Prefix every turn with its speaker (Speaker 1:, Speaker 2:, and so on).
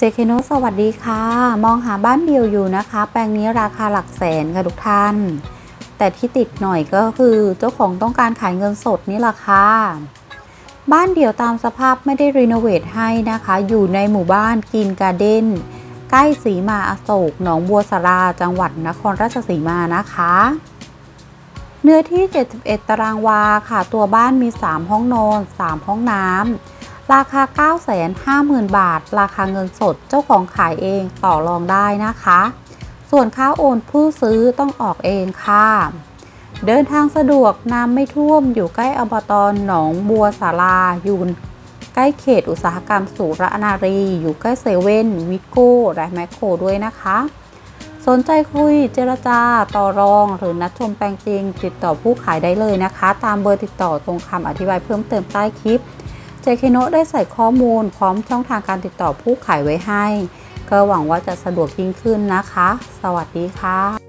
Speaker 1: เจคโนสวัสดีค่ะ มองหาบ้านเดียวอยู่นะคะ แปลงนี้ราคาหลักแสนค่ะทุกท่าน แต่ที่ติดหน่อยก็คือเจ้าของต้องการขายเงินสดนี่แหละค่ะ บ้านเดี่ยวตามสภาพไม่ได้รีโนเวทให้นะคะ อยู่ในหมู่บ้านกินการ์เด้น ใกล้สีมาอโศก หนองบัวสารา จังหวัดนครราชสีมานะคะ เนื้อที่ 71 ตารางวาค่ะ ตัวบ้านมี 3 ห้องนอน 3 ห้องน้ำ ราคา 950,000 บาท ราคาเงินสดเจ้าของขายเองต่อรองได้นะคะ ส่วนค่าโอนผู้ซื้อต้องออกเองค่ะ เดินทางสะดวกน้ำไม่ท่วมอยู่ใกล้อบตหนองบัวสาราอยู่ใกล้เขตอุตสาหกรรมสุรนารี อยู่ใกล้เซเว่นวิโก้และแมคโครด้วยนะคะ สนใจคุยเจรจาต่อรอง หรือนัดชมแปลงจริง ติดต่อผู้ขายได้เลยนะคะ ตามเบอร์ติดต่อตรงคำอธิบายเพิ่มเติมใต้คลิป เจเคโนได้ใส่ข้อมูลพร้อมช่องทางการติดต่อผู้ขายไว้ให้ ก็หวังว่าจะสะดวกยิ่งขึ้นนะคะ สวัสดีค่ะ